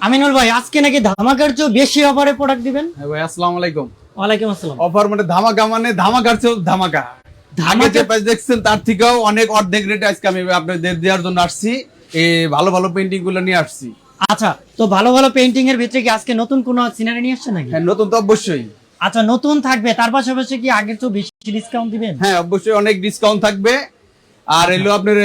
আমিনুল ভাই আজকে নাকি ধামাকার চেয়েও বেশি অফারে প্রোডাক্ট দিবেন? হ্যাঁ ভাই আসসালামু আলাইকুম। ওয়ালাইকুম আসসালাম। অফার মানে ধামাকা মানে ধামাকার চেয়েও ধামাকা। আগে ধামাকা- যে প্রাইস দেখছেন তার থেকেও অনেক অর্ধেক রেটে আজকে আমি আপনাদের দেওয়ার জন্য আসছি। এই ভালো ভালো পেইন্টিংগুলো নিয়ে আসছি। আচ্ছা তো ভালো ভালো পেইন্টিং এর ভিতরে কি আজকে নতুন কোনো সিনারি নিয়ে আসছে নাকি? হ্যাঁ নতুন তো অবশ্যই। আচ্ছা নতুন থাকবে তার পাশাপাশি কি আগের চেয়েও বেশি ডিসকাউন্ট দিবেন? হ্যাঁ অবশ্যই অনেক ডিসকাউন্ট থাকবে। আর এলো আপনার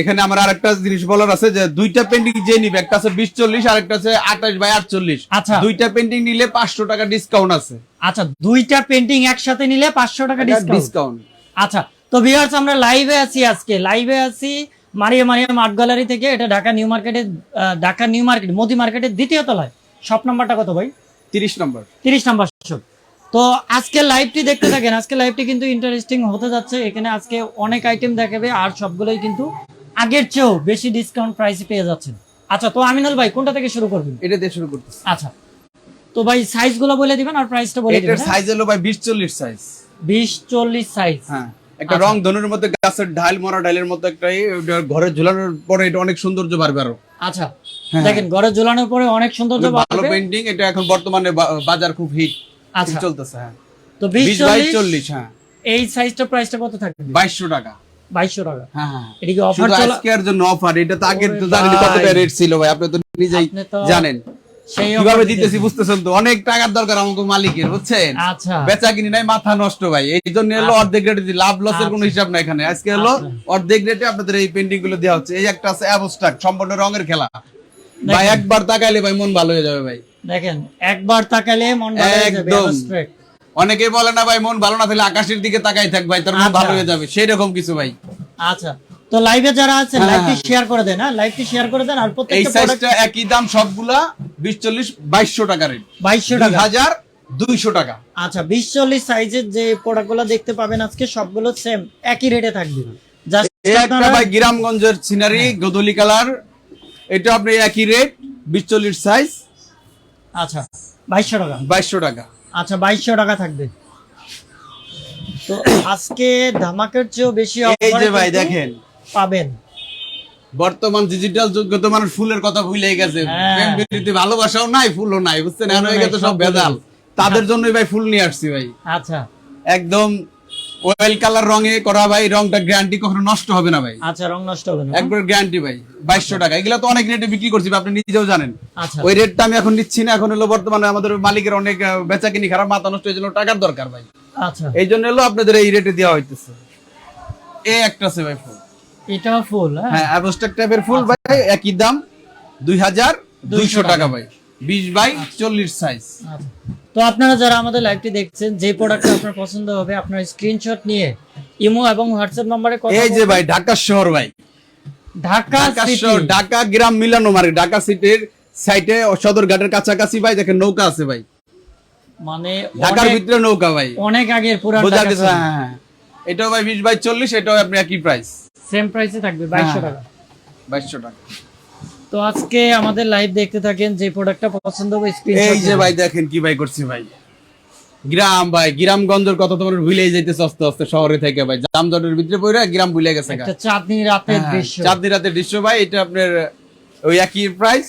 এখানে আমার আরেকটা জিনিস বলার আছে যে দুইটা পেন্টিং যে নিবে একটা আছে বিশ চল্লিশ আর একটা আছে আঠাশ বাই আটচল্লিশ। আচ্ছা। দুইটা পেন্টিং নিলে পাঁচশো টাকা ডিসকাউন্ট আছে। আচ্ছা দুইটা পেন্টিং একসাথে নিলে পাঁচশো টাকা ডিসকাউন্ট আচ্ছা তো ভিউয়ার্স আমরা লাইভে আছি আজকে। লাইভে আছি মারিয়া মারিয়াম আর্ট গ্যালারি থেকে এটা ঢাকা নিউ মার্কেটের ঢাকা নিউ মার্কেট মোদি মার্কেটের দ্বিতীয় তলায়। শপ নাম্বারটা কত ভাই? তিরিশ নম্বর তিরিশ নাম্বার শপ তো আজকে লাইভটি দেখতে থাকেন। আজকে লাইভটি কিন্তু ইন্টারেস্টিং হতে যাচ্ছে। এখানে আজকে অনেক আইটেম দেখাবে আর সবগুলোই কিন্তু আগের চেয়েও বেশি ডিসকাউন্ট প্রাইসে পেয়ে যাচ্ছেন। আচ্ছা তো আমিনুল ভাই কোনটা থেকে শুরু করবেন? এটা দিয়ে শুরু করতেছি। আচ্ছা। তো ভাই সাইজগুলো বলে দিবেন আর প্রাইসটা বলে দিবেন হ্যাঁ? সাইজ হলো ভাই বিশ চল্লিশ সাইজ বিশ চল্লিশ সাইজ হ্যাঁ একটা আচ্ছা। রং ধনুর মধ্যে গাছের ঢাল মরা ডালের মতো একটা ঘরে ঝুলানোর পরে এটা অনেক সৌন্দর্য বাড়বে আরও। আচ্ছা। হ্যাঁ। দেখেন ঘরে ঝোলানোর পরে অনেক সৌন্দর্য ভালো পেন্টিং এটা এখন বর্তমানে বাজার খুব হিট আচ্ছা। চলতেছে হ্যাঁ। তো বিশ বিশ বাই চল্লিশ চল্লিশ হ্যাঁ। এই সাইজটা প্রাইসটা কত থাকবে? টাকা। হ্যাঁ হ্যাঁ এটা কি অফার চলা আজকের জন্য অফার এটা তো আগে তো জানেন ভাই। রেট ছিল ভাই আপনি তো নিজেই জানেন। কীভাবে দিতেছি বুঝতেছেন তো? অনেক টাকার দরকার আমাকে মালিকের বুঝছেন? আচ্ছা। বেচা কিনি নাই মাথা নষ্ট ভাই। এই জন্য হলো অর্ধেক রেটে লাভ লসের কোনো হিসাব নাই এখানে। আজকে হলো আচ্ছা। অর্ধেক রেটে আপনাদের এই পেন্টিংগুলো দেওয়া হচ্ছে। এই একটা আছে অ্যাবস্ট্রাক্ট সম্পূর্ণ রঙের খেলা। ভাই একবার তাকাইলে ভাই মন ভালো হয়ে যাবে ভাই। দেখেন একবার তাকালে মন ভালো হয়ে যাবে একদম। অনেকেই বলে না ভাই মন ভালো না থাকলে আকাশের দিকে তাকাই থাক ভাই তোর মন আচ্ছা। ভালো হয়ে যাবে সেই রকম কিছু ভাই। আচ্ছা তো লাইভে যারা হ্যাঁ, লাইভটি হ্যাঁ। শেয়ার করে দেন হ্যাঁ লাইভটি শেয়ার করে দেন আর প্রত্যেকটা প্রোডাক্ট একই দাম সবগুলা বিশ চল্লিশ বাইশশো টাকা রেট বাইশশো দুই টাকা। হাজার দুইশো টাকা। আচ্ছা বিশ চল্লিশ সাইজের যে প্রোডাক্টগুলো দেখতে পাবেন আজকে সবগুলো সেম একই রেটে থাকবে। জাস্ট ভাই গ্রামগঞ্জের সিনারি গদলি কালার। এটা আপনি একই রেট বিশ চল্লিশ সাইজ আচ্ছা বাইশশো টাকা। বাইশশো টাকা। আচ্ছা বাইশশো টাকা থাকবে। তো আজকে ধামাকের চেয়েও বেশি এই যে ভাই দেখেন। পাবেন। বর্তমান ডিজিটাল যুগে তো মানুষ ফুলের কথা ভুলে গেছে। হ্যাঁ। ভালোবাসাও নাই ফুলও নাই বুঝছেন? এখন হয়ে গেছে সব ভেজাল। তাদের জন্যই ভাই ফুল নিয়ে আসছি ভাই। আচ্ছা। একদম ওয়েল কালার রঙে করা ভাই রংটা গ্যারান্টি কখনো নষ্ট হবে না ভাই। আচ্ছা রং নষ্ট হবে না। একবার গ্যারান্টি ভাই বাইশশো টাকা। এগুলো তো অনেক রেটে বিক্রি করছি আপনি নিজেও জানেন। আচ্ছা। ওই রেটটা আমি এখন নিচ্ছি না এখন হলো বর্তমানে আমাদের মালিকের অনেক বেচা কিনি খারাপ মাথা নষ্ট এই জন্য টাকার দরকার ভাই। আচ্ছা। এই জন্য হলো আপনাদের এই রেটে দেওয়া হইতেছে। এই একটা আছে ভাই ফুল এটা ফুল হ্যাঁ? অ্যাবস্ট্রাক্ট টাইপের ফুল ভাই একই দাম দুই হাজার দুইশো টাকা। ভাই। বিশ বাই চল্লিশ সাইজ আচ্ছা। তো আপনারা যারা আমাদের লাইভটি দেখছেন যে প্রোডাক্টটা আপনার পছন্দ হবে আপনার স্ক্রিনশট নিয়ে ইমো এবং হোয়াটসঅ্যাপ নম্বরে কথা এই যে ভাই ঢাকা শহর ভাই। ঢাকা ঢাকা সিটি শহর ঢাকা গ্রাম মিলানো মার্কেট ঢাকা সিটির সাইটে সদর ঘাটের কাছাকাছি ভাই দেখেন নৌকা আছে ভাই। মানে ঢাকার ভিতরে নৌকা ভাই। অনেক আগের পুরান গেছে হ্যাঁ হ্যাঁ। এটাও ভাই বিশ বাই চল্লিশ এটাও আপনি একই প্রাইস সেম প্রাইসে থাকবে বাইশশো হ্যাঁ। টাকা। বাইশশো টাকা। তো আজকে আমাদের লাইভ দেখতে থাকেন যে প্রোডাক্টটা পছন্দ হবে এই যে ভাই দেখেন কি ভাই করছি ভাই। গ্রাম ভাই গ্রামগঞ্জের কথা তোমার ভুলে যাইতেছে আস্তে আস্তে শহরে থেকে ভাই। জামজটের ভিতরে পড়ে গ্রাম ভুলে গেছে। একটা চাঁদনি রাতের হ্যাঁ, দৃশ্য। চাঁদনি রাতের দৃশ্য ভাই এটা আপনার ওই একই প্রাইস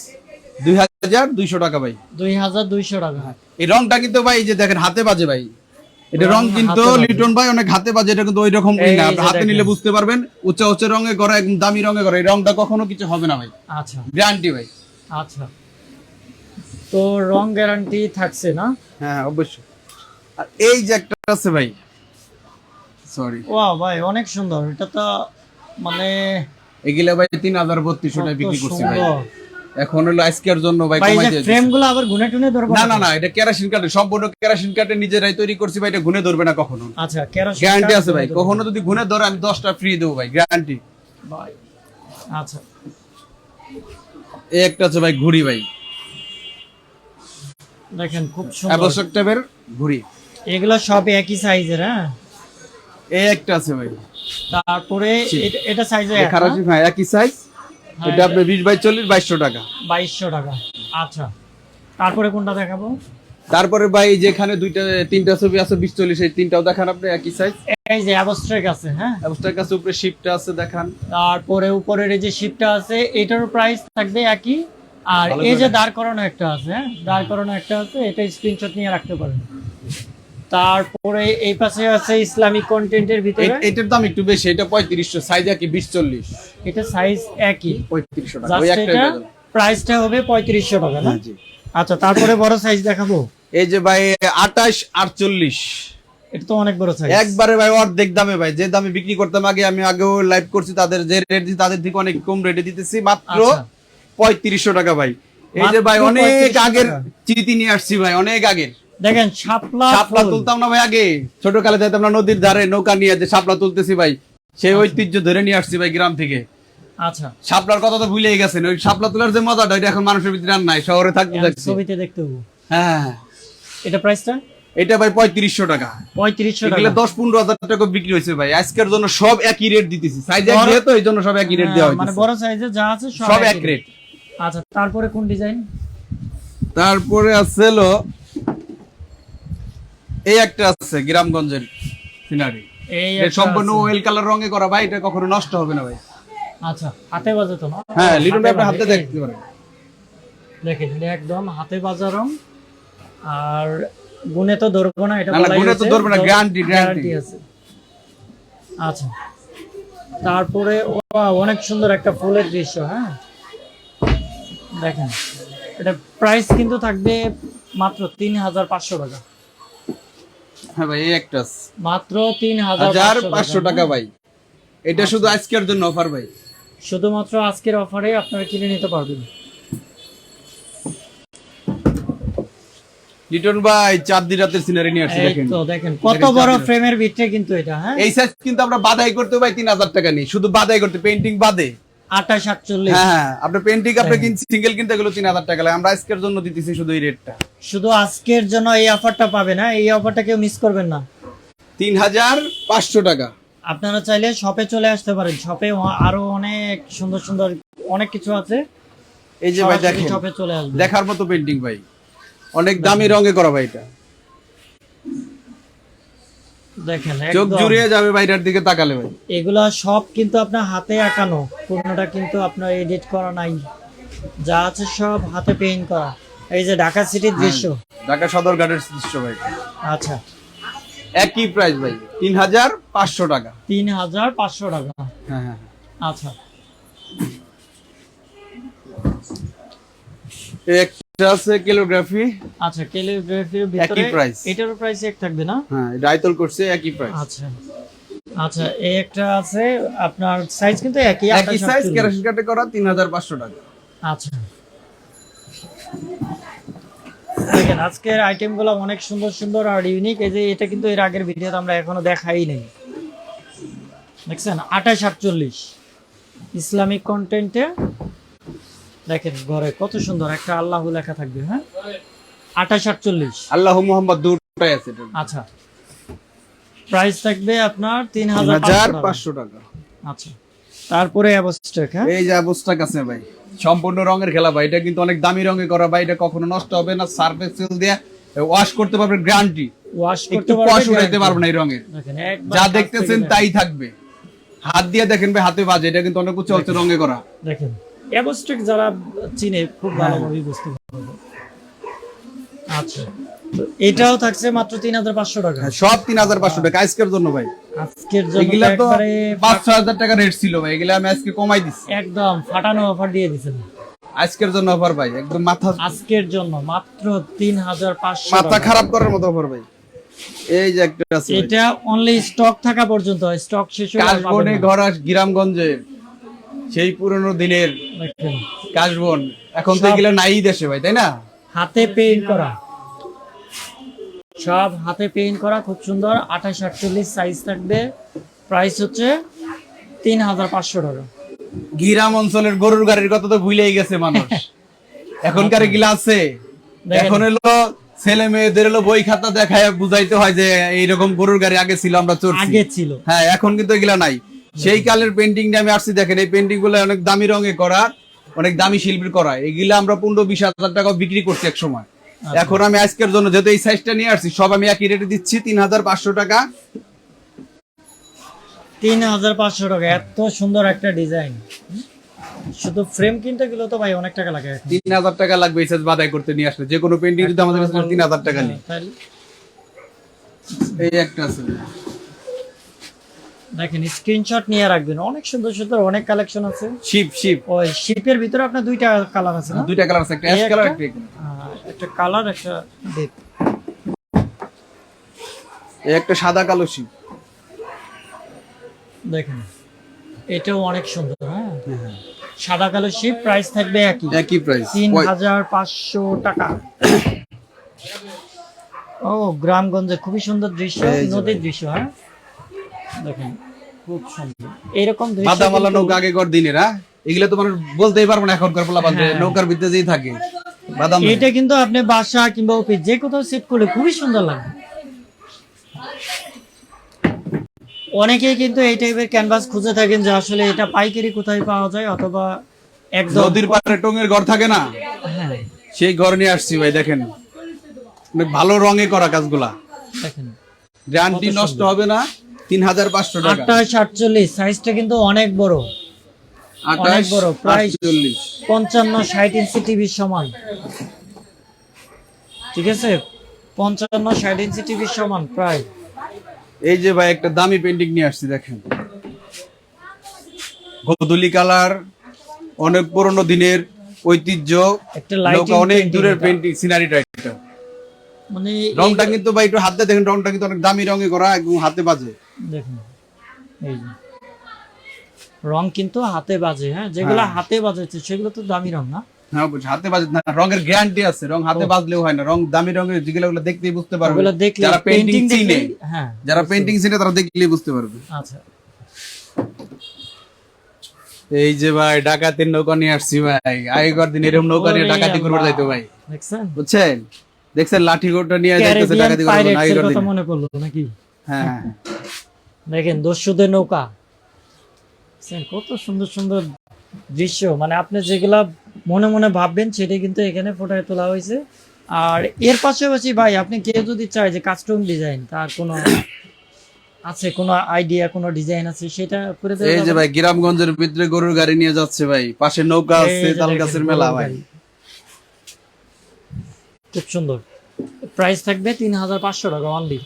দুই হাজার দুইশো টাকা ভাই। দুই হাজার দুইশো টাকা। এই রংটা কিন্তু ভাই এই যে দেখেন হাতে বাজে ভাই। এটা রং কিন্তু লিটন ভাই অনেক হাতে বাজে এটা কিন্তু ওই রকম না। হাতে নিলে বুঝতে পারবেন উচ্চা উচ্চা রঙে করা একদম দামি রঙে করা। এই রংটা কখনো কিছু হবে না ভাই। আচ্ছা। গ্যারান্টি ভাই। আচ্ছা। তো রং গ্যারান্টি থাকছে না? হ্যাঁ অবশ্যই। আর এই যে একটা আছে ভাই। সরি ওয়া ভাই অনেক সুন্দর। এটা তো মানে এগুলা ভাই তিন হাজার বত্রিশশো টাকা বিক্রি করছি ভাই। এখন হলো আজকের জন্য ভাই ভাই কমাই দিয়েছি ফ্রেমগুলো আবার গুনে টুনে ধরবো না না না এটা কেরাসিন কাটে সম্পূর্ণ কেরাসিন কাটে নিজেরাই তৈরি করছি ভাই এটা গুনে ধরবে না কখনো। আচ্ছা কেরোসিন গ্যারান্টি আছে ভাই কখনো যদি গুনে ধরে আমি দশটা ফ্রি দেবো ভাই গ্যারান্টি ভাই আচ্ছা। এই একটা আছে ভাই ঘুড়ি ভাই। দেখেন খুব সুন্দর। আবশ্যক টাইপের ঘুড়ি। এগুলো সব একই সাইজের হ্যাঁ? এই একটা আছে ভাই। তারপরে এটা- সাইজে হ্যাঁ একই সাইজ হ্যাঁ, এটা আপনি বিশ বাই চল্লিশ বাইশশো টাকা। বাইশশো টাকা। আচ্ছা। তারপরে কোনটা দেখাবো? তারপরে ভাই যেখানে দুইটা তিনটা ছবি আছে বিশ চল্লিশ এই তিনটাও দেখান আপনি একই সাইজ এই যে অ্যাবস্ট্রাক আছে হ্যাঁ? অবস্থার কাছে উপরে শিপটা আছে দেখান। তারপরে উপরের এই যে শিপটা আছে এটার প্রাইস থাকবে একই। আর এই যে দাঁড় করানো একটা আছে হ্যাঁ? দাঁড় করানো একটা আছে এটা স্ক্রিনশট নিয়ে রাখতে পারেন। তারপরে এই পাশে আছে ইসলামিক কন্টেন্টের ভিতরে। এটার দাম একটু বেশি এটা পঁয়ত্রিশশো সাইজ কি বিশ চল্লিশ এটা সাইজ একই। পঁয়ত্রিশশো টাকা ওই একটাই এটা প্রাইসটা হবে পঁয়ত্রিশশো টাকা না? জি। আচ্ছা তারপরে বড় সাইজ দেখাবো? এই যে ভাই আঠাশ আটচল্লিশ। এটা তো অনেক বড় সাইজ একবারে ভাই অর্ধেক দামে ভাই। যে দামে বিক্রি করতাম আগে আমি আগেও লাইভ করছি তাদের যে রেট দিই তাদের থেকে অনেক কম রেটে দিতেছি। মাত্র আচ্ছা। পঁয়ত্রিশশো টাকা ভাই। এই যে ভাই অনেক আগের। চিঠি নিয়ে আসছি ভাই অনেক আগের। দেখেন শাপলা শাপলা তুলতাম না ভাই আগে। ছোট কালে যাইতাম না নদীর ধারে নৌকা নিয়ে যে শাপলা তুলতেছি ভাই। সেই ঐতিহ্য ধরে নিয়ে আসছি ভাই গ্রাম থেকে। আচ্ছা। শাপলার কথা তো ভুলেই গেছেন ওই শাপলা তোলার যে মজাটা ওইটা এখন মানুষের ভিতরে আর নাই শহরে থাকতে থাকছে। ছবিতে দেখতে হব। হ্যাঁ। এটা প্রাইসটা এটা ভাই পঁয়ত্রিশশো টাকা। পঁয়ত্রিশশো টাকা। দশ পনেরো হাজার টাকা বিক্রি হয়েছে ভাই। আজকের জন্য সব একই রেট দিতেছি। সাইজ এক যেহেতু এই জন্য সব একই রেট দেওয়া হ্যাঁ, মানে বড় সাইজে যা আছে সব সব এক রেট আচ্ছা তারপরে কোন ডিজাইন তারপরে আছে হলো এই একটা আছে গ্রামগঞ্জের সিনারি। এই সম্পূর্ণ ওয়েল কালার রঙে করা ভাই এটা কখনো নষ্ট হবে না ভাই। আচ্ছা হাতে বাজে তো হ্যাঁ লিটন ভাই আপনার বাজে, হাতে দেখতে পারেন। দেখেন একদম হাতে বাজা রং। আর গুনে তো ধরবো না এটা না, না, বলাই গুণে তো ধরবো না, guarantee। guarantee আছে। আচ্ছা তারপরে ও অনেক সুন্দর একটা ফুলের দৃশ্য হ্যাঁ? দেখেন এটা প্রাইস কিন্তু থাকবে মাত্র তিন হাজার পাঁচশো টাকা। হ্যাঁ ভাই এই একটা মাত্র তিন হাজার পাঁচশো টাকা। ভাই। এটা শুধু আজকের জন্য অফার ভাই। শুধুমাত্র আজকের অফারে আপনারা কিনে নিতে পারবেন। লিটন ভাই রাতের সিনারি নিয়ে আসছি দেখেন। তো দেখেন কত বড় ফ্রেমের ভিতরে কিন্তু এটা হ্যাঁ? এই সাইজ কিন্তু আমরা বাদাই করতে ভাই তিন হাজার টাকা নেই। শুধু বাদাই করতে পেন্টিং বাদে। আঠাশ আটচল্লিশ। হ্যাঁ হ্যাঁ আপনার পেন্টিং আপনি সিঙ্গেল কিনতে গেলে তিন হাজার টাকা লাগে। আমরা আজকের জন্য দিতেছি শুধু এই রেটটা শুধু আজকের জন্য এই অফারটা পাবে না এই অফারটা কেউ মিস করবেন না। তিন হাজার পাঁচশো টাকা। আপনারা চাইলে শপে চলে আসতে পারেন। শপে আরও অনেক সুন্দর সুন্দর অনেক কিছু আছে। এই যে ভাই দেখেন শপে চলে আসবে দেখার মতো পেন্টিং ভাই। অনেক দামি রঙে করা ভাই এটা। দেখেন চোখ জুড়িয়ে যাবে বাইরের দিকে তাকালে ভাই। এগুলা সব কিন্তু আপনার হাতে আঁকানো কোনোটা কিন্তু আপনার এডিট করা নাই। যা আছে সব হাতে পেইন্ট করা। এই যে ঢাকা সিটির দৃশ্য। ঢাকা সদর ঘাটের দৃশ্য ভাই। আচ্ছা। একই প্রাইস ভাই তিন হাজার পাঁচশো টাকা। তিন হাজার পাঁচশো টাকা। হ্যাঁ হ্যাঁ আচ্ছা। এই একটা আছে কিলোগ্রাফি আচ্ছা ক্যালিগ্রাফির ভিতরে price। এটারও প্রাইস এক থাকবে না? হ্যাঁ এটা আইতল করছে একই প্রাইস আচ্ছা। আচ্ছা এই একটা আছে আপনার সাইজ কিন্তু একই একই 28, সাইজ 48 কেরাসিন কাটে করা তিন হাজার পাঁচশো টাকা। আচ্ছা। দেখেন আজকের আইটেমগুলো অনেক সুন্দর সুন্দর আর ইউনিক এই যে এটা কিন্তু এর আগের ভিডিওতে আমরা এখনও দেখাই নেই। দেখছেন? আঠাশ আটচল্লিশ। ইসলামিক কন্টেন্টে দেখেন ঘরে কত সুন্দর একটা আল্লাহ লেখা থাকবে হ্যাঁ? আঠাশ আটচল্লিশ। আল্লাহ মোহাম্মদ দুটাই আছে আচ্ছা। প্রাইস থাকবে আপনার তিন হাজার পাঁচশো টাকা। আচ্ছা। তারপরে অ্যাবস্ট্রাক হ্যাঁ? এই যে অবস্থাক আছে ভাই সম্পূর্ণ রঙের খেলা ভাই এটা কিন্তু অনেক দামি রঙে করা ভাই এটা কখনো নষ্ট হবে না সার্ফেস দিয়ে ওয়াশ করতে পারবেন গ্যারান্টি ওয়াশ করতে একটু পারবে কষ উঠাইতে পারবে না এই রঙের যা দেখতেছেন তাই থাকবে। হাত দিয়ে দেখেন ভাই হাতে বাজে এটা কিন্তু অনেক উচ্চ রঙে করা। দেখেন। অ্যাবস্ট্রাক যারা চিনে খুব ভালোভাবে বুঝতে পারবে। আচ্ছা। এটাও থাকছে মাত্র তিন হাজার পাঁচশো টাকা। হ্যাঁ, সব তিন হাজার পাঁচশো টাকা। আজকের জন্য ভাই। আজকের জন্য এগুলা তো পাঁচ ছ হাজার টাকা রেট ছিল ভাই। এগুলা আমি আজকে কমাই দিচ্ছি একদম ফাটানো অফার দিয়ে দিচ্ছেন আজকের জন্য অফার ভাই একদম মাথা আজকের জন্য মাত্র তিন হাজার পাঁচশো মাথা খারাপ করার মতো অফার ভাই। এই যে একটা আছে এটা অনলি স্টক থাকা পর্যন্ত স্টক শেষ পাবেন কাশবনে। ঘরা গ্রামগঞ্জের সেই পুরনো দিনের কাশবন। এখন তো এগুলো নাই দেশে ভাই তাই না? হাতে পেইন্ট করা। সব হাতে পেইন্ট করা খুব সুন্দর। আঠাশ আটচল্লিশ সাইজ থাকবে। প্রাইস হচ্ছে তিন হাজার পাঁচশো টাকা। গ্রাম অঞ্চলের গরুর গাড়ির কথা তো ভুলেই গেছে মানুষ। এখনকার এগুলা আছে। এখন এলো ছেলে মেয়েদের এলো বই খাতা দেখায় বুঝাইতে হয় যে এইরকম গরুর গাড়ি আগে ছিল আমরা চড়ছি। আগে ছিল। হ্যাঁ এখন কিন্তু এগুলা নাই। সেই কালের পেন্টিং আমি আসছি দেখেন এই পেন্টিংগুলো অনেক দামি রঙে করা অনেক দামি শিল্পীর করা। এগুলা আমরা পনেরো বিশ হাজার টাকা বিক্রি করছি এক সময়। এখন আমি আজকের জন্য যেহেতু এই সাইজটা নিয়ে আসছি সব আমি একই রেটে দিচ্ছি তিন হাজার পাঁচশো টাকা। তিন হাজার পাঁচশো টাকা এত সুন্দর একটা ডিজাইন শুধু ফ্রেম কিনতে গেলে তো ভাই অনেক টাকা লাগে। তিন হাজার টাকা লাগবে এই সাইজ বাদাই করতে নিয়ে আসলে। যে কোনো পেন্টিং যদি আমাদের কাছে তিন হাজার টাকা নেই। হ্যাঁ, এই একটা আছে। দেখেন স্ক্রিনশট নিয়ে রাখবেন। অনেক সুন্দর সুন্দর অনেক কালেকশন আছে। শিপ শিপ ওই শিপের ভিতরে আপনার দুইটা কালার আছে না? দুইটা কালার আছে একটা অ্যাশ কালার একটা? একটা কালার। একটা কালার একটা দেখ এই একটা সাদা কালো শিপ দেখেন এটাও অনেক সুন্দর হ্যাঁ? সাদা কালো শিপ প্রাইস থাকবে একই। একই প্রাইস তিন হাজার পাঁচশো টাকা। ও গ্রামগঞ্জে খুবই সুন্দর দৃশ্য নদীর দৃশ্য হ্যাঁ? দেখেন খুব সুন্দর। এরকম দৃশ্য বাদামালা নৌকা আগেকর দিনের হ্যাঁ এগুলো তো মানুষ বলতেই পারব না এখনকার পোলা বাদ হ্যাঁ। নৌকার ভিতরে যেই থাকে বাদাম এটা কিন্তু আপনি বাসা কিংবা অফিস যে কোথাও সেট করলে খুবই সুন্দর লাগে। অনেকেই কিন্তু এই টাইপের ক্যানভাস খুঁজে থাকেন যে আসলে এটা পাইকারি কোথায় পাওয়া যায় অথবা একদম নদীর পাড়ে টঙের ঘর থাকে না? হ্যাঁ। সেই ঘর নিয়ে আসছি ভাই দেখেন। অনেক ভালো রঙে করা কাজগুলা। দেখেন। গ্যারান্টি নষ্ট হবে না। তিন হাজার পাঁচশো টাকা। আটচল্লিশ সাইজটা কিন্তু অনেক বড়। অনেক বড়, প্রায়- পঞ্চান্ন ষাট ইঞ্চি টিভির সমান। ঠিক আছে? পঞ্চান্ন ষাট ইঞ্চি টিভির সমান প্রায়। এই যে ভাই একটা দামি পেন্টিং নিয়ে আসছি দেখেন। গোধুলি কালার অনেক পুরনো দিনের ঐতিহ্য একটা অনেক দূরের পেন্টিং সিনারিটা মানে রংটা কিন্তু ভাই একটু হাতে দেখেন রংটা কিন্তু অনেক দামি রঙে করা একদম হাতে বাজে। দেখুন এই যে। রং কিন্তু হাতে বাজে হ্যাঁ? যেগুলো হ্যাঁ। হাতে বাজেছে সেগুলো তো দামি রং না? হ্যাঁ বুঝছি হাতে বাজে না রঙের গ্যারান্টি আছে রং হাতে বাজলেও হয় না রং দামি রঙের যেগুলো ওগুলো দেখতেই বুঝতে পারবে। ওগুলো দেখলে যারা চিনে হ্যাঁ চিনে তারা দেখলেই বুঝতে পারবে। আচ্ছা। এই যে ভাই ডাকাতের নৌকা নিয়ে আসছি ভাই। আগেকার দিন এরকম নৌকা নিয়ে ডাকাতি করবে। যাইতো ভাই। বুঝছেন? দেখছেন লাঠি গোটা নিয়ে যাইতেছে পাইরেটসের আগেকার কথা মনে পড়ল নাকি? হ্যাঁ হ্যাঁ। দেখেন দস্যুদের নৌকা। কত সুন্দর সুন্দর দৃশ্য। মানে আপনি যেগুলা মনে মনে ভাববেন সেটা কিন্তু এখানে ফোটায় তোলা হয়েছে। আর এর পাশাপাশি ভাই আপনি কেউ যদি চায় যে কাস্টম ডিজাইন তার কোনো আছে কোনো আইডিয়া কোনো ডিজাইন আছে সেটা করে এই যে ভাই গ্রামগঞ্জের ভিতরে গরুর গাড়ি নিয়ে যাচ্ছে ভাই। পাশে নৌকা আছে তাল গাছের মেলা ভাই। খুব সুন্দর। প্রাইস থাকবে তিন হাজার পাঁচশো টাকা অনলি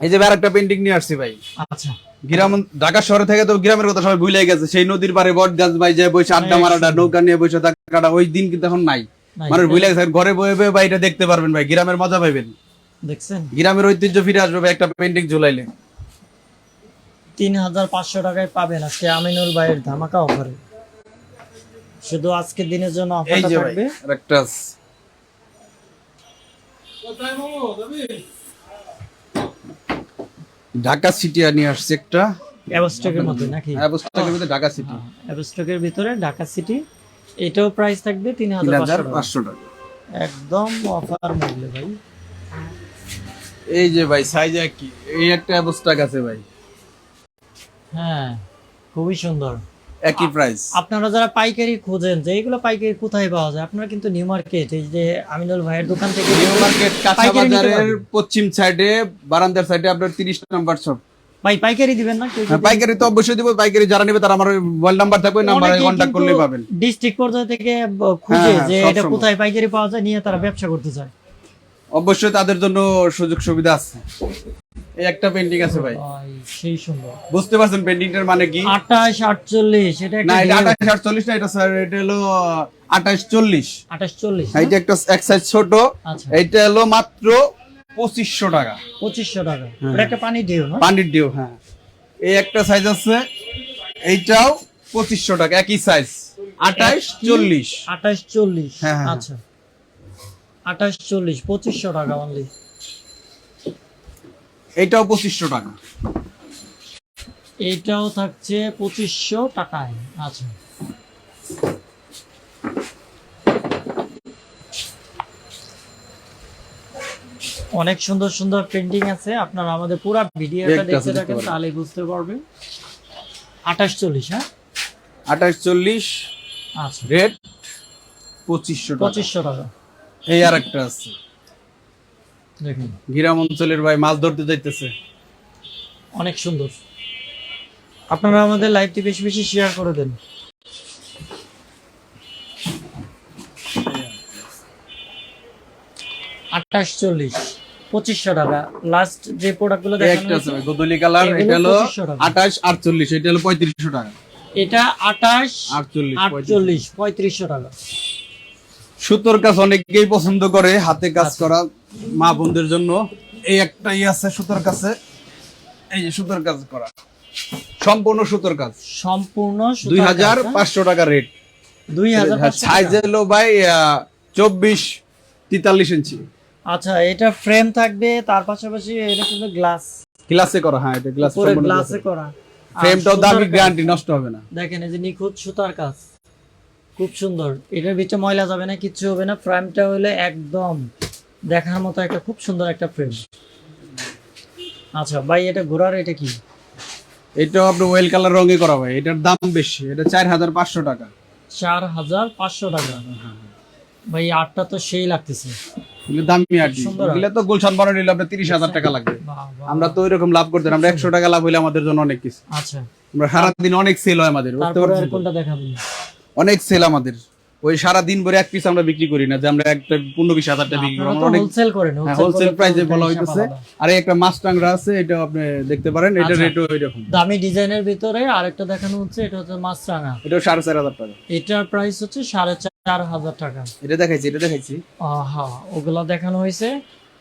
এই যে আর একটা পেন্টিং নিয়ে আসছি ভাই। আচ্ছা। গ্রাম ঢাকা শহরে থেকে তো গ্রামের কথা সবাই ভুলে গেছে। সেই নদীর পাড়ে বট গাছ ভাই যায় বসে আড্ডা মারাটা। নৌকা নিয়ে বসে থাকাটা ওই দিন কিন্তু এখন নাই। নাই, মানুষ ভুলে গেছে ঘরে বয়ে বয়ে ভাই এটা দেখতে পারবেন ভাই গ্রামের মজা পাইবেন। দেখছেন? গ্রামের ঐতিহ্য ফিরে আসবে ভাই একটা পেন্টিং ঝুলাইলে। তিন হাজার পাঁচশো টাকায় পাবেন আজকে আমিনুল ভাইয়ের ধামাকা অফারে শুধু আজকের দিনের জন্য এই অফারটা যে ভাই থাকবে? আরেকটা। ঢাকা সিটি নিয়ে আসছে একটা। অ্যাবস্টকের মধ্যে নাকি? পুস্তকের ভিতরে ঢাকা সিটি অ্যাবস্টকের ভিতরে ঢাকা সিটি এটাও প্রাইস থাকবে তিন হাজার হাজার পাঁচশো টাকা। একদম অফার মূল্যে ভাই। এই যে ভাই সাইজ কি এই একটা পুস্তক আছে ভাই। হ্যাঁ খুবই সুন্দর। একই প্রাইস আপনারা যারা পাইকারি খোঁজেন যে এগুলো পাইকারি কোথায় পাওয়া যায় আপনারা কিন্তু নিউ মার্কেট এই যে আমিনুল ভাইয়ের দোকান থেকে নিউ মার্কেট কাঁচা বাজারের পশ্চিম সাইডে বারান্দার সাইডে আপনার তিরিশ নাম্বার সব ভাই পাইকারি দিবেন না? হ্যাঁ, পাইকারি তো অবশ্যই দিব। পাইকারি যারা নেবে তারা আমার মোবাইল নাম্বার থাকবে নাম্বারে কন্ট্যাক্ট করলে পাবেন। ডিস্ট্রিক্ট পর্যায়ে থেকে খুঁজে হ্যাঁ, যে এটা কোথায় পাইকারি পাওয়া যায় নিয়ে তারা ব্যবসা করতে চায়। অবশ্যই তাদের জন্য সুযোগ সুবিধা আছে। এই একটা পেন্টিং আছে ভাই। সেই সুন্দর। বুঝতে পারছেন পেন্টিংটার মানে কি? আঠাশ আটচল্লিশ এটা না এটা আঠাশ আটচল্লিশ না এটা স্যার এটা হলো আঠাশ চল্লিশ। আঠাশ চল্লিশ এইটা একটা এক সাইজ ছোট। আচ্ছা। এইটা হলো মাত্র পঁচিশশো টাকা। পঁচিশশো টাকা। হ্যাঁ। ওটা একটা পানি ঢেউ না? পানির ডিউ হ্যাঁ। এই একটা সাইজ আছে এইটাও পঁচিশশো টাকা একই সাইজ আঠাশ চল্লিশ। আঠাশ চল্লিশ হ্যাঁ, হ্যাঁ, আচ্ছা। আঠাশ চল্লিশ পঁচিশশো টাকা অনলি এইটাও পঁচিশশো টাকা। এটাও থাকছে পঁচিশশো টাকায়। আচ্ছা। অনেক সুন্দর সুন্দর পেন্টিং আছে। আপনারা আমাদের পুরো ভিডিওটা দেখতে থাকেন তাহলে বুঝতে পারবেন। আঠাশ চল্লিশ হ্যাঁ? আঠাশ চল্লিশ আচ্ছা। রেট পঁচিশশো টাকা। পঁচিশশো টাকা। এই আর একটা আছে। দেখুন। গ্রাম অঞ্চলের ভাই মাছ ধরতে যাইতেছে। অনেক সুন্দর। আপনারা আমাদের লাইভটি বেশি বেশি শেয়ার করে দেন। আঠাশ চল্লিশ পঁচিশশো টাকা। লাস্ট যে প্রোডাক্টগুলো একটা আছে গোদলি কালার এটা হলো আঠাশ আটচল্লিশ এটা হলো পঁয়ত্রিশশো টাকা। এটা আঠাশ আটচল্লিশ আটচল্লিশ পঁয়ত্রিশশো টাকা। সুতোর কাজ অনেকেই পছন্দ করে হাতে কাজ করা মা বোনদের জন্য। এই একটাই আছে সুতোর কাছে। এই যে সুতোর কাজ করা। সম্পূর্ণ সুতোর কাজ। সম্পূর্ণ দুই হাজার হ্যাঁ? পাঁচশো টাকা রেট দুই হাজার সাইজ হলো ভাই চব্বিশ তেতাল্লিশ ইঞ্চি। আচ্ছা এটা ফ্রেম থাকবে তার পাশাপাশি এটা কিন্তু গ্লাস গ্লাসে করা হ্যাঁ এটা গ্লাস গ্লাসে করা। ফ্রেমটাও দামি গ্যারান্টি নষ্ট হবে না। দেখেন এই যে নিখুঁত সুতার কাজ। খুব সুন্দর। এটার ভিতরে ময়লা যাবে না কিচ্ছু হবে না। ফ্রেমটা হলে একদম দেখার মতো একটা খুব সুন্দর একটা ফ্রেম আচ্ছা ভাই এটা ঘোড়ার এটা কি? এটাও আপনি ওয়েল কালার রঙে করা ভাই। এটার দাম বেশি। এটা চার হাজার পাঁচশো টাকা। চার হাজার পাঁচশো টাকা। ভাই আটটা তো সেই লাগতেছে। এগুলো দামি সুন্দর। এগুলো তো গুলশান বানানো নিলে আপনার তিরিশ হাজার টাকা লাগবে। বাহ, বাহ। আমরা তো ওইরকম লাভ করতে আমরা একশো টাকা লাভ হইলে আমাদের জন্য অনেক কিছু। আচ্ছা। আমরা সারাদিন অনেক সেল হয় আমাদের কোনটা দেখাবেন? অনেক সেল আমাদের। ওই সারা দিন ভরে এক পিস আমরা বিক্রি করি না যে আমরা একটা পনেরো বিশ হাজার টাকা বিক্রি করি। অনেক হোলসেল করেন হোলসেল প্রাইসে বলা হইতেছে। আর একটা মাছ টাংরা আছে এটা আপনি দেখতে পারেন এটা আচ্ছা। রেটও এরকম দামি ডিজাইনের ভিতরে আরেকটা দেখানো হচ্ছে এটা হচ্ছে মাছরাঙা এটাও সাড়ে চার হাজার টাকা। এটার প্রাইস হচ্ছে সাড়ে চার হাজার টাকা। এটা দেখাইছি এটা দেখাইছি। আহা ওগুলা দেখানো হয়েছে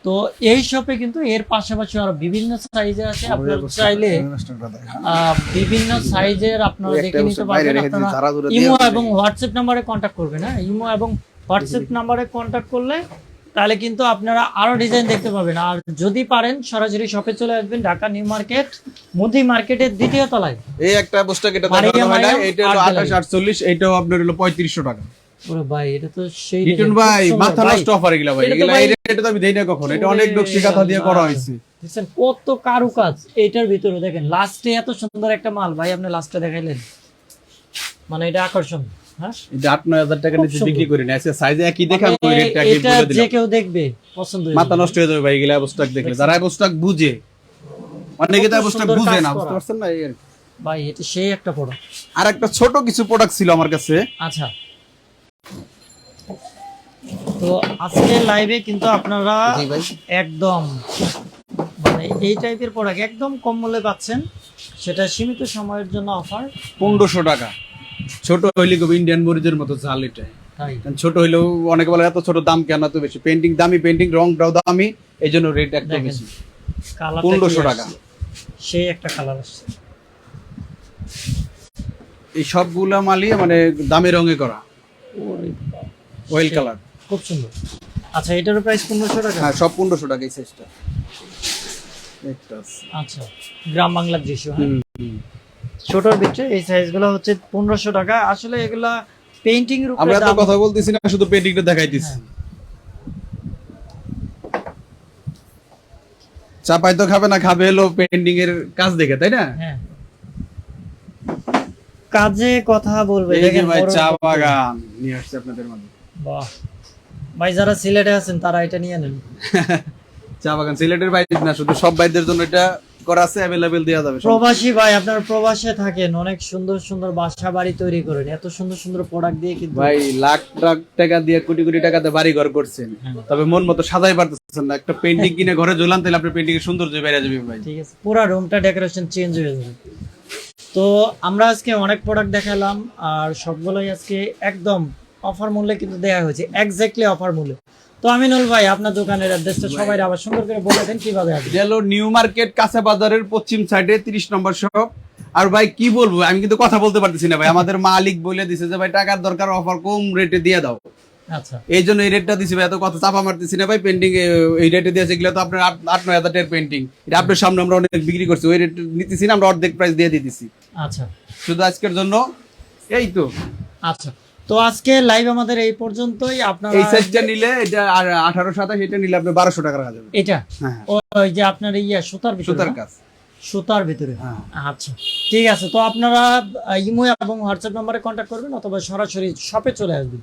তো এই শপে কিন্তু এর পাশাপাশি আরও বিভিন্ন সাইজে আছে। আপনারা চাইলে বিভিন্ন সাইজের আপনারা দেখে নিতে পারবেন। আপনারা ইমো এবং হোয়াটসঅ্যাপ নাম্বারে কন্ট্যাক্ট করবেন হ্যাঁ? ইমো এবং হোয়াটসঅ্যাপ নাম্বারে কন্ট্যাক্ট করলে তাহলে কিন্তু আপনারা আরও ডিজাইন দেখতে পাবেন। আর যদি পারেন সরাসরি শপে চলে আসবেন ঢাকা নিউ মার্কেট মুদি মার্কেটের দ্বিতীয় তলায়। এই একটা এটা না মারিয়াম এটা হলো art আঠাশ gallery। আটচল্লিশ এটাও আপনার হলো পঁয়ত্রিশশো টাকা। ওরে ভাই এটা তো সেই রিটন ভাই মাথা নষ্ট অফার এগুলা ভাই এগুলা ভাই- তো আমি দেই না কখনো এটা অনেক নকশি কাঁথা দিয়ে করা হয়েছে। দেখছেন কত কারুকাজ এটার ভিতরে দেখেন লাস্টে এত সুন্দর একটা মাল ভাই আপনি লাস্টে দেখাইলেন। মানে এটা আকর্ষণ হ্যাঁ? দেখা মানে মাথা। নষ্ট হয়ে যাবে ভাই এগুলা দেখলে। যারা অবস্থাক বুঝে অনেকে তো বুঝে না বুঝতে পারছেন না। ভাই এটা সেই একটা প্রোডাক্ট আর একটা ছোট কিছু প্রোডাক্ট ছিল আমার কাছে। আচ্ছা। তো আজকে লাইভে কিন্তু আপনারা একদম মানে এই টাইপের প্রোডাক্ট একদম কম মূল্যে পাচ্ছেন। সেটা সীমিত সময়ের জন্য অফার পনেরোশো টাকা। ছোট হইলে খুব ইন্ডিয়ান মরিচের মতো চাল এটা। কারণ ছোট হইলেও অনেকে বলে এত ছোট দাম কেন? এত বেশি। পেন্টিং দামি পেন্টিং রংটাও দামি এই জন্য রেট একটু দেখেন। বেশি। কালার 1500 টাকা। সেই একটা কালার আসছে। এই সবগুলা মালই মানে দামি রঙে করা। ওয়েল কালার খুব সুন্দর। আচ্ছা এটারও প্রাইস পনেরোশো টাকা? হ্যাঁ সব পনেরোশো টাকা এই সাইজটা একটা আচ্ছা গ্রাম বাংলার দৃশ্য হ্যাঁ। ছোটর ভিতরে এই সাইজগুলো হচ্ছে পনেরোশো টাকা। আসলে এগুলা পেইন্টিং এর আমরা তো কথা বলতেছি না শুধু পেন্টিংটা দেখাইতেছি। হ্যাঁ। চাপাই তো খাবে না খাবে হলো পেন্টিং এর কাজ দেখে তাই না? হ্যাঁ। কাজে কথা বলবে দেখেন ভাই চা বাগান নিয়ে আসছে আপনাদের মাঝে। বাহ। ভাই যারা সিলেটে আছেন তারা এটা নিয়ে নেন। চা বাগান সিলেটের বাইরে না শুধু সব বাইরদের জন্য এটা করা আছে অ্যাভেলেবেল দেওয়া যাবে প্রবাসী ভাই আপনার প্রবাসে থাকেন অনেক সুন্দর সুন্দর বাসা বাড়ি তৈরি করেন এত সুন্দর সুন্দর প্রোডাক্ট দিয়ে কিন্তু ভাই লাখ লাখ টাকা দিয়ে কোটি কোটি টাকাতে বাড়ি ঘর করছেন। হ্যাঁ। তবে মন মতো সাজাই পারতেছেন না একটা পেন্টিং কিনে ঘরে ঝুলান তাহলে আপনার পেন্টিং এর সৌন্দর্য বেড়ে যাবে ভাই। ঠিক আছে পুরো রুমটা ডেকোরেশন চেঞ্জ হয়ে যাবে। তো আমরা আজকে অনেক প্রোডাক্ট দেখালাম আর সবগুলোই আজকে একদম অফার মূল্যে কিন্তু দেওয়া হয়েছে এক্স্যাক্টলি অফার মূল্যে। তো আমিনুল ভাই আপনার দোকানের অ্যাড্রেসটা সবাই আবার সুন্দর করে বলে দেন কীভাবে আসবে। এটা নিউ মার্কেট কাঁচা বাজারের পশ্চিম সাইডে তিরিশ নম্বর শপ আর ভাই কি বলব? আমি কিন্তু কথা বলতে পারতেছি না ভাই। আমাদের মালিক বলে দিছে যে ভাই টাকার দরকার অফার কম রেটে দিয়ে দাও। এই জন্য এই রেটটা দিছি ভাই এত কথা চাপা মারতেছি না ভাই পেন্টিং এই রেটে দিয়েছে এগুলো তো আপনার আট- নয় হাজার পেন্টিং এটা আপনার সামনে আমরা অনেক বিক্রি করছি ওই রেট নিতেছি না আমরা অর্ধেক প্রাইস দিয়ে দিতেছি। আচ্ছা। শুধু আজকের জন্য এই তো। আচ্ছা। তো আজকে লাইভ আমাদের এই পর্যন্তই আপনারা এই সাইজটা নিলে এটা আর আঠারো সাতাশ এটা নিলে আপনি বারোশো টাকা রাখা যাবে। এটা? হ্যাঁ। ওই যে আপনার ইয়া সুতার ভিতরে সুতার কাজ। সুতার ভিতরে। হ্যাঁ। আচ্ছা। ঠিক আছে তো আপনারা ইমো এবং হোয়াটসঅ্যাপ নাম্বারে কন্ট্যাক্ট করবেন অথবা সরাসরি শপে চলে আসবেন।